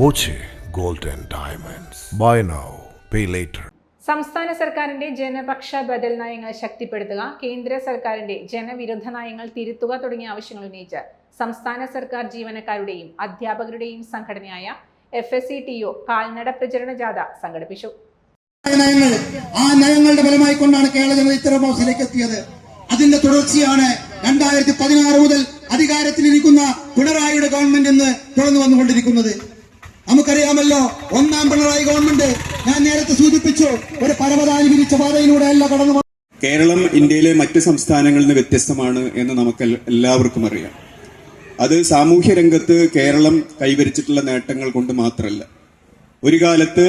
Boche gold diamonds. Buy now pay later. സംസ്ഥാന സർക്കാരിന്റെ ജനപക്ഷ ബദൽ നയങ്ങൾ ശക്തിപ്പെടുത്തുക കേന്ദ്ര സർക്കാരിന്റെ ജനവിരുദ്ധ നയങ്ങൾ തിരുത്തുക തുടങ്ങിയ ആവശ്യങ്ങൾ ഉന്നയിച്ച് സംസ്ഥാന സർക്കാർ ജീവനക്കാരുടെയും അധ്യാപകരുടെയും സംഘടനയായ F S C T O കാൽനട പ്രചരണ ജാഥ സംഘടിപ്പിച്ചു. നയങ്ങൾ ആ നയങ്ങളുടെ ഫലമായി കൊണ്ടാണ് കേരള ജനത ഇത്തരം അവസ്ഥയിലേക്ക് എത്തിയത്. അതിന്റെ തുടർച്ചയാണ് രണ്ടായിരത്തി പതിനാറ് മുതൽ അധികാരത്തിലിരിക്കുന്ന പിണറായിയുടെ ഗവൺമെന്റ് ഇന്ന് തുടർന്നു വന്നുകൊണ്ടിരിക്കുന്നത്. നമുക്കറിയാമല്ലോ ഒന്നാം പിണറായി ഗവൺമെന്റ് ഞാൻ നേരത്തെ സൂചിപ്പിച്ചു ഒരു പരമതാനി വിരിച്ച പാതയിലൂടെയല്ല കടന്നു കേരളം ഇന്ത്യയിലെ മറ്റ് സംസ്ഥാനങ്ങളിൽ നിന്ന് വ്യത്യസ്തമാണ് എന്ന് നമുക്ക് എല്ലാവർക്കും അറിയാം. അത് സാമൂഹ്യ രംഗത്ത് കേരളം കൈവരിച്ചിട്ടുള്ള നേട്ടങ്ങൾ കൊണ്ട് മാത്രമല്ല ഒരു കാലത്ത്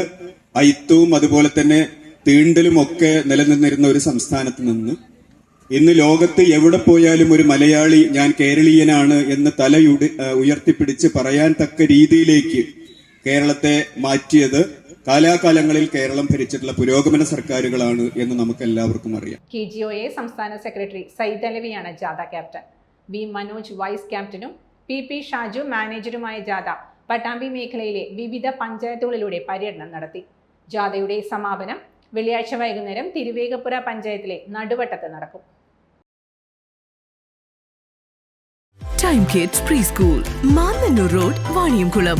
അയിത്തവും അതുപോലെ തന്നെ തീണ്ടലും ഒക്കെ നിലനിന്നിരുന്ന ഒരു സംസ്ഥാനത്ത് നിന്ന് ഇന്ന് ലോകത്ത് എവിടെ പോയാലും ഒരു മലയാളി ഞാൻ കേരളീയനാണ് എന്ന് തലയുടി ഉയർത്തിപ്പിടിച്ച് പറയാൻ തക്ക രീതിയിലേക്ക് കേരളത്തെ മാറ്റിയത് കാലാകാലങ്ങളിൽ കേരളം ഭരിച്ചിട്ടുള്ള പുരോഗമന സർക്കാരുകളാണ് എന്ന് നമുക്ക് എല്ലാവർക്കും അറിയാം. കെ ജി ഒ എ സംസ്ഥാന സെക്രട്ടറി സയ്യിദ് അലവിയാണ് ജാഥ ക്യാപ്റ്റൻ. വി മനോജ് വൈസ് ക്യാപ്റ്റനും പി പി ഷാജു മാനേജറുമായ ജാഥ പട്ടാമ്പി മേഖലയിലെ വിവിധ പഞ്ചായത്തുകളിലൂടെ പര്യടനം നടത്തി. ജാഥയുടെ സമാപനം വെള്ളിയാഴ്ച വൈകുന്നേരം തിരുവേഗപ്പുര പഞ്ചായത്തിലെ നടുവട്ടത്ത് നടക്കും. Time kids pre school Mannannur road Vaniyamkulam